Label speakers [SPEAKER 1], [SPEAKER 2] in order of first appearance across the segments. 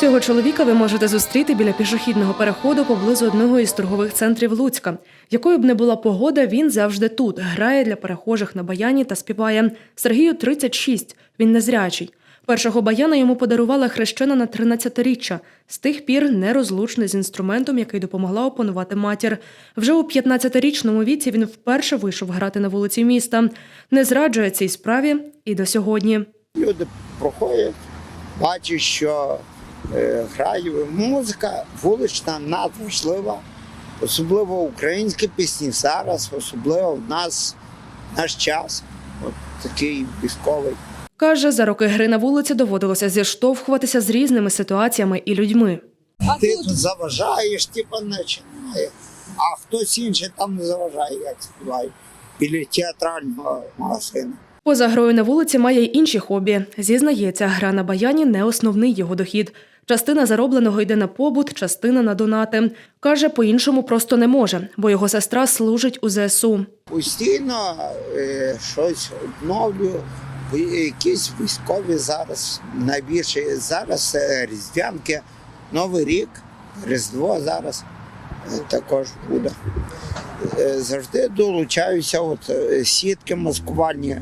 [SPEAKER 1] Цього чоловіка ви можете зустріти біля пішохідного переходу поблизу одного із торгових центрів Луцька. Якою б не була погода, він завжди тут грає для перехожих на баяні та співає. Сергію 36, Він незрячий. Першого баяна йому подарувала хрещена на 13-річчя. З тих пір нерозлучний з інструментом, який допомогла опанувати матір. Вже у 15-річному віці він вперше вийшов грати на вулиці міста. Не зраджує цій справі і до сьогодні.
[SPEAKER 2] Люди проходять, бачать, що граю. Музика вулична надважлива, особливо українські пісні зараз, особливо в нас наш час, от такий військовий.
[SPEAKER 1] Каже, за роки гри на вулиці доводилося зіштовхуватися з різними ситуаціями і людьми.
[SPEAKER 2] Ти тут заважаєш, типу, починає, а хтось інший там не заважає, як співає, біля театрального магазину.
[SPEAKER 1] Поза грою на вулиці має й інші хобі. Зізнається, гра на баяні не основний його дохід. Частина заробленого йде на побут, частина на донати. Каже, по-іншому просто не може, бо його сестра служить у ЗСУ.
[SPEAKER 2] Постійно е, щось обновлюю. Якісь військові зараз найбільше зараз е, різдвянки, Новий рік, Різдво зараз е, також буде. Завжди долучаюся, от сітки маскувальні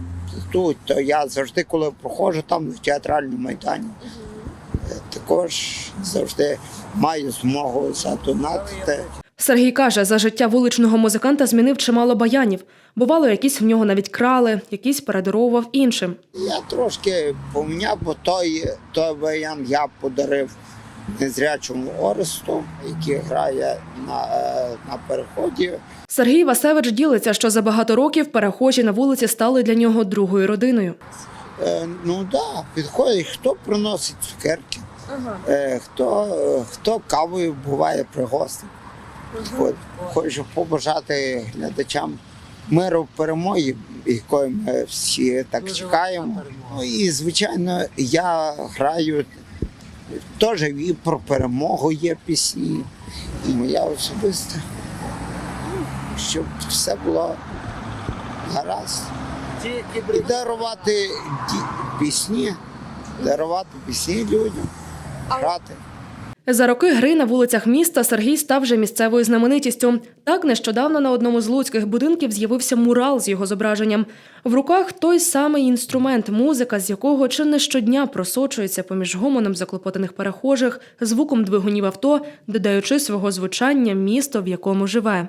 [SPEAKER 2] тут, то я завжди, коли проходжу там на театральному майдані, також завжди маю змогу задонатити.
[SPEAKER 1] Сергій каже, за життя вуличного музиканта змінив чимало баянів. Бувало, якісь в нього навіть крали, якісь передаровував іншим.
[SPEAKER 2] Я трошки поміняв, бо той, той баян я подарив незрячому Оресту, який грає на, е, на переході.
[SPEAKER 1] Сергій Васевич ділиться, що за багато років перехожі на вулиці стали для нього другою родиною.
[SPEAKER 2] Е, ну так, да, підходить, хто приносить цукерки, е, хто, е, хто кавою буває пригостить. Підходить. Хочу побажати глядачам миру перемоги, якої ми всі так чекаємо. Ну і звичайно, я граю теж і про перемогу є пісні, і моя особиста, щоб все було гаразд. І дарувати пісні, дарувати пісні людям, грати.
[SPEAKER 1] За роки гри на вулицях міста Сергій став вже місцевою знаменитістю. Так нещодавно на одному з луцьких будинків з'явився мурал з його зображенням. В руках той самий інструмент, музика, з якого чи не щодня просочується поміж гомоном заклопотаних перехожих, звуком двигунів авто, додаючи свого звучання місто, в якому живе.